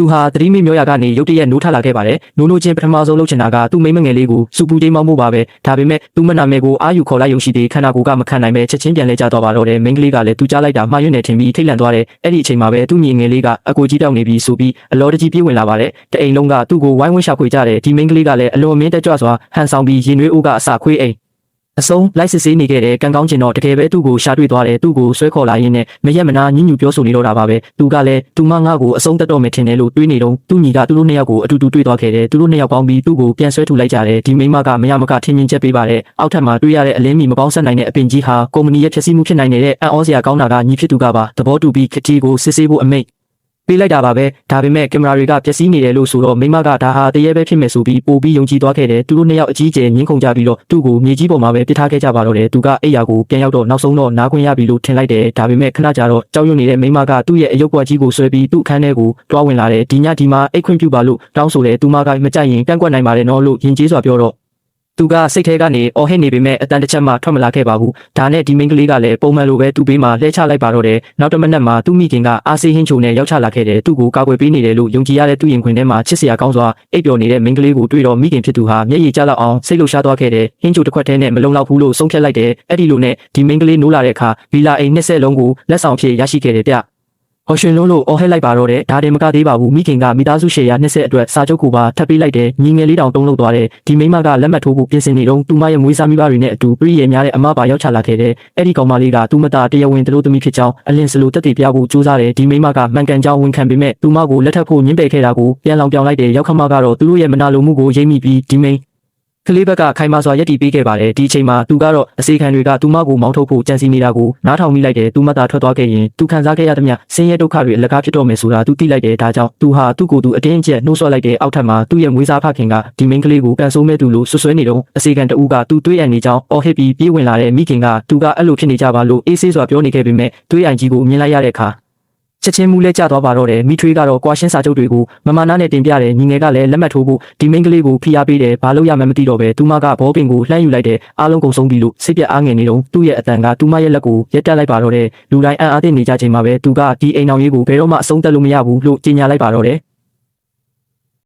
သူဟာသတိမေ့မျောရကနေရုတ်တရက်နိုးထလာခဲ့ပါတယ်နိုးနိုးချင်းပထမဆုံးလုပ်ချင်တာကသူ့မိန်းမငယ်လေးကိုစူပူတိမ်မောင်းမှုပါပဲဒါပေမဲ့သူ့မနာမဲကိုအာယူခေါ်လိုက်ရုံရှိသေးခန္ဓာကိုယ်ကမခံနိုင်ပဲချက်ချင်းပြန်လဲကျသွားပါတော့တယ်မိန်းကလေးကလည်းသူကြားလိုက်တာမှားယွင်းနေထင်ပြီးထိတ်လန့်သွားတယ်အဲ့ဒီအချိန်မှာပဲသူ့ညီငယ်လေးကအကိုကြီးတောက်နေပြီးဆိုပြီးအလောတကြီးပြေးဝင်လာပါတယ်တအိမ်လုံးကသူ့ကိုဝိုင်းဝန်းရှာဖွေကြတယ်ဒီမိန်းကလေးကလည်းအလွန်မင်းတက်ကြွစွာဟန်ဆောင်ပြီးရင်နွေးအိုးကအစာခွေးအိမ် အဆုံးလိုက်စစ်ဆေးနေခဲ့တဲ့ကံကောင်းကျင်တော့တကယ်ပဲသူ့ကိုရှာတွေ့သွားတယ်သူ့ကိုဆွဲခေါ်လာရင်းနဲ့မရက်မနာညှဉ်းညူပြောဆိုနေတော့တာပါပဲသူကလည်းသူမငါ့ကိုအဆုံးတက်တော့မယ်ထင်တယ်လို့တွေးနေတော့သူ့ညီကသူတို့နှစ်ယောက်ကိုအတူတူတွေ့သွားခဲ့တယ်သူတို့နှစ်ယောက်ပေါင်းပြီးသူ့ကိုပြန်ဆွဲထုတ်လိုက်ကြတယ်ဒီမိန်းမကမရမကထင်မြင်ချက်ပေးပါတယ်အောက်ထပ်မှာတွေ့ရတဲ့အလင်းမီမပေါင်းဆက်နိုင်တဲ့အပင်ကြီးဟာကုမ္ပဏီရဲ့ဖြစ်စည်းမှုဖြစ်နိုင်တဲ့အံ့ဩစရာကောင်းတာကညီဖြစ်သူကပါသဘောတူပြီးခတီကိုစစ်ဆေးဖို့အမိန့် ပေးလိုက်တာပါပဲဒါပေမဲ့ကင်မရာတွေကပျက်စီးနေတယ်လို့ဆိုတော့မိမကဒါဟာတရေပဲဖြစ်မယ်ဆိုပြီးပို့ပြီးယုံကြည်သွားခဲ့တယ်သူတို့နှစ်ယောက်အကြီးကျယ်ငင်းခုန်ကြပြီးတော့သူ့ကိုမြေကြီးပေါ်မှာပဲပြစ်ထားခဲ့ကြပါတော့တယ်သူကအိယာကိုပြန်ရောက်တော့နောက်ဆုံးတော့နားခွင့်ရပြီလို့ထင်လိုက်တယ်ဒါပေမဲ့ခဏကြာတော့ကြောက်ရွံ့နေတဲ့မိမကသူ့ရဲ့အယုတ်ကွက်ကြီးကိုဆွဲပြီးသူ့အခန်းထဲကိုတွားဝင်လာတယ်ဒီညဒီမှာအိတ်ခွင့်ပြုပါလို့တောင်းဆိုတယ်သူမကမကြိုက်ရင်ကန့်ကွက်နိုင်ပါတယ်နော်လို့ယဉ်ကျေးစွာပြောတော့ သူကစိတ်ထဲကနေအော်ဟစ်နေပေမဲ့အတန်တစ်ချက်မှထွက်မလာခဲ့ပါဘူး။ဒါနဲ့ဒီမိန်းကလေးကလည်းပုံမှန်လိုပဲသူ့ဘေးမှာလှည့်ချလိုက်ပါတော့တယ်။နောက်တစ်မနက်မှာသူ့မိခင်ကအာစီဟင်းချိုနဲ့ရောက်ချလာခဲ့တယ်။သူ့ကိုကာကွယ်ပေးနေတယ်လို့ယုံကြည်ရတဲ့သူ့ရင်ခွင်ထဲမှာချစ်စရာကောင်းစွာအိပ်ပျော်နေတဲ့မိန်းကလေးကိုတွေ့တော့မိခင်ဖြစ်သူဟာမျက်ရည်ကျလောက်အောင်စိတ်လှုပ်ရှားသွားခဲ့တယ်။ဟင်းချိုတစ်ခွက်တည်းနဲ့မလုံလောက်ဘူးလို့ဆုံးဖြတ်လိုက်တယ်။အဲ့ဒီလိုနဲ့ဒီမိန်းကလေးနိုးလာတဲ့အခါဗီလာအိမ်နှစ်ဆက်လုံးကိုလက်ဆောင်ဖြစ်ရရှိခဲ့တယ်ဗျ။ ဟော်ရှင်လုံးလို့အော်ဟဲလိုက်ပါတော့တယ်ဒါတင်မကသေးပါဘူးမိခင်ကမိသားစုရှယ်ယာ20အတွက်စာချုပ်ကိုပါထပ်ပေးလိုက်တယ်ညီငယ်လေးတောင်တုံးလို့သွားတယ်ဒီမိန်းမကလက်မှတ်ထိုးဖို့ပြင်ဆင်နေတော့သူမရဲ့မွေးစားမိဘတွေနဲ့အတူပြည့်ရများတဲ့အမပါရောက်ချလာခဲ့တယ်အဲ့ဒီကောင်မလေးကသူ့မသားတရားဝင်တလို့သမီးဖြစ်ကြောင်းအလင်းစလိုတက်တည်ပြဖို့ကြိုးစားတယ်ဒီမိန်းမကမှန်ကန်ကြောင်းဝန်ခံပေမဲ့သူမကိုလက်ထပ်ဖို့ညှင်းပယ်ခဲ့တာကိုပြန်လောင်ပြောင်လိုက်တယ်ရောက်ခမကတော့သူတို့ရဲ့မနာလိုမှုကိုရိပ်မိပြီးဒီမိန်း ကလေးဘက်ကခိုင်မာစွာယက်တီပေးခဲ့ပါတယ်ဒီအချိန်မှာသူကတော့အစေခံတွေကသူမကိုမောင်းထုတ်ဖို့ကြံစည်နေတာကိုနားထောင်မိလိုက်တယ်သူမသာထွက်သွားခဲ့ရင်သူခံစားခဲ့ရသမျှဆင်းရဲဒုက္ခတွေအလကားဖြစ်တော့မယ်ဆိုတာသူသိလိုက်တယ်ဒါကြောင့်သူဟာသူ့ကိုယ်သူအတင်းအကျပ်နှိုးဆွလိုက်တဲ့အောက်ထပ်မှာသူ့ရဲ့မွေးစားဖခင်ကဒီမိန်းကလေးကိုကန်ဆိုးမဲ့သူလို့ဆွဆွဲနေတော့အစေခံတအူးကသူတွေးရနေကြောင်းအော်ဟစ်ပြီးပြေးဝင်လာတဲ့မိခင်ကသူကအဲ့လိုဖြစ်နေကြပါလို့အေးဆေးစွာပြောနေခဲ့ပေမဲ့တွေးအိုင်ကြီးကိုမြင်လိုက်ရတဲ့အခါ ချက်ချင်းမူလဲကျသွားပါတော့တယ်မိထွေးကတော့ကွာရှင်းစာချုပ်တွေကိုမမနာနဲ့တင်ပြတယ်ညီငယ်ကလည်းလက်မှတ်ထိုးဖို့ဒီမိန်းကလေးကိုဖိအားပေးတယ်ဘာလို့ရမှန်းမသိတော့ပဲသူမကဘောပင်ကိုလှမ်းယူလိုက်တယ်အားလုံးကုန်ဆုံးပြီလို့စိတ်ပြအားငယ်နေတော့သူ့ရဲ့အတန်ကသူမရဲ့လက်ကိုရက်တက်လိုက်ပါတော့တယ်လူတိုင်းအံ့အားသင့်နေကြချိန်မှာပဲသူကဒီအိမ်အောင်ရေးကိုဘယ်တော့မှအဆုံးသတ်လို့မရဘူးလို့ကြေညာလိုက်ပါတော့တယ်